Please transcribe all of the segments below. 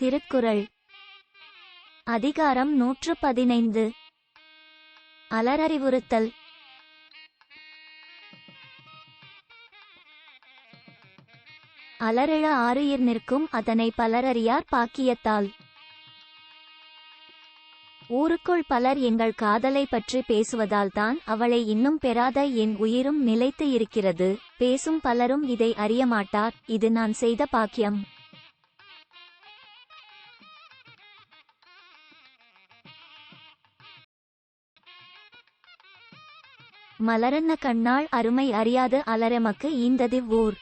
திருக்குறள். அதிகாரம் நூற்று பதினைந்து அலரறிவுறுத்தல் அலரிழ ஆறுயிர் நிற்கும் அதனை பலரறியார் பாக்கியத்தால். ஊருக்குள் பலர் எங்கள் காதலை பற்றி பேசுவதால்தான் அவளை இன்னும் பெறாத என் உயிரும் நிலைத்து இருக்கிறது. பேசும் பலரும் இதை அறியமாட்டார். இது நான் செய்த பாக்கியம். மலரன்ன கண்ணாள் அருமை அறியாது அலரமக்கு ஈந்ததிவ் ஊர்.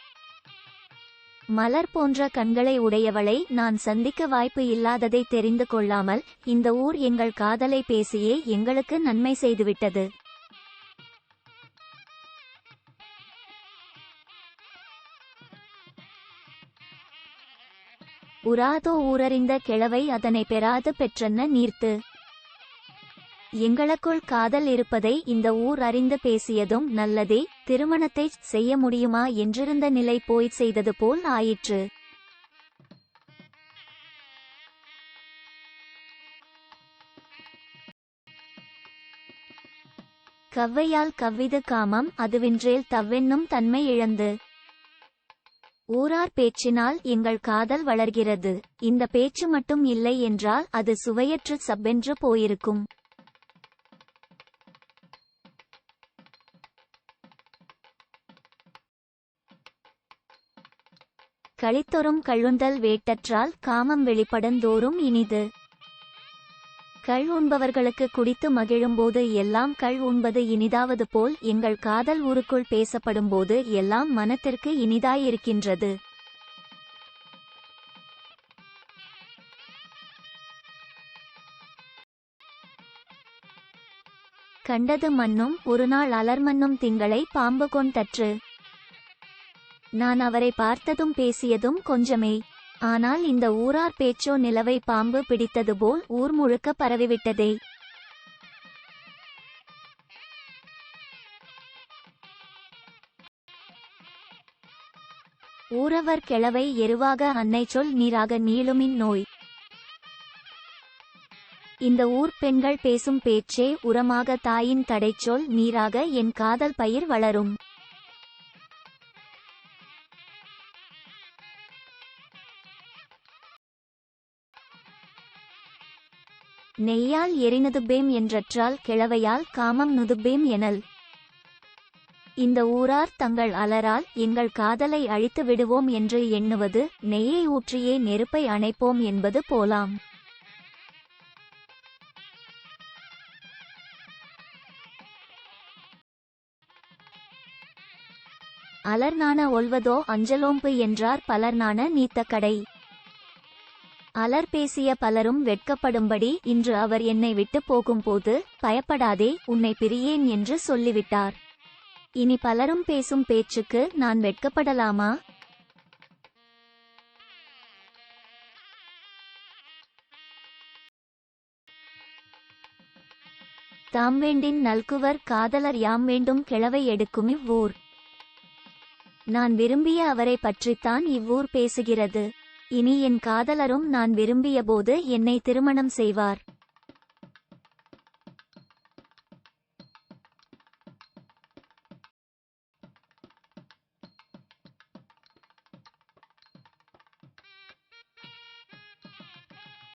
மலர் போன்ற கண்களை உடையவளை நான் சந்திக்க வாய்ப்பு இல்லாததை தெரிந்து கொள்ளாமல் இந்த ஊர் எங்கள் காதலை பேசியே எங்களுக்கு நன்மை செய்துவிட்டது. உராதோ ஊரறிந்த கிழவை அதனை பெறாது பெற்றன்ன நீர்த்து. எங்களுக்குள் காதல் இருப்பதை இந்த ஊர் அறிந்து பேசியதும் நல்லதே. திருமணத்தை செய்ய முடியுமா என்றிருந்த நிலை போய் செய்தது போல் ஆயிற்று. கவ்வையால் கவ்விது காமம் அதுவின்றேல் தவ்வென்னும் தன்மை இழந்து. ஊரார் பேச்சினால் எங்கள் காதல் வளர்கிறது. இந்த பேச்சு மட்டும் இல்லை என்றால் அது சுவையற்று சப்பென்று போயிருக்கும். கழித்தொறும் கழுந்தல் வேட்டற்றால் காமம் வெளிப்படந்தோறும் இனிது. கள் உண்பவர்களுக்கு குடித்து மகிழும்போது எல்லாம் கள் உண்பது இனிதாவது போல் எங்கள் காதல் ஊருக்குள் பேசப்படும்போது எல்லாம் மனத்திற்கு இனிதாயிருக்கின்றது. கண்டது மண்ணும் ஒருநாள் அலர்மன்னும் திங்களை பாம்பு கொண்டற்று நான் அவரை பார்த்ததும் பேசியதும் கொஞ்சமே. ஆனால் இந்த ஊரார் பேச்சோ நிலவை பாம்பு பிடித்தது போல் ஊர் முழுக்க பரவிவிட்டதே. ஊரவர் கிழவை எருவாக அன்னை சொல் நீராக நீளுமின் நோய். இந்த ஊர் பெண்கள் பேசும் பேச்சே உரமாக தாயின் தடைச்சொல் நீராக என் காதல் பயிர் வளரும். நெய்யால் எரிநுதுபேம் என்றற்றால் கிழவையால் காமம் நுதுபேம் எனல். இந்த ஊரார் தங்கள் அலரால் எங்கள் காதலை அழித்து விடுவோம் என்று எண்ணுவது நெய்யை ஊற்றியே நெருப்பை அணைப்போம் என்பது போலாம். அலர்நான ஒல்வதோ அஞ்சலோம்பு என்றார் பலர்நான நீத்த கடை அலர் பேசிய பலரும் வெட்கப்படும்படி இன்று அவர் என்னை விட்டு போகும்போது பயப்படாதே உன்னை பிரியேன் என்று சொல்லிவிட்டார். இனி பலரும் பேசும் பேச்சுக்கு நான் வெட்கப்படலாமா? தாம் வேண்டின் நல்குவர் காதலர் யாம் வேண்டும் கிழவை எடுக்கும் இவ்வூர். நான் விரும்பிய அவரை பற்றித்தான் இவ்வூர் பேசுகிறது. இனி என் காதலரும் நான் விரும்பியபோது என்னை திருமணம் செய்வார்.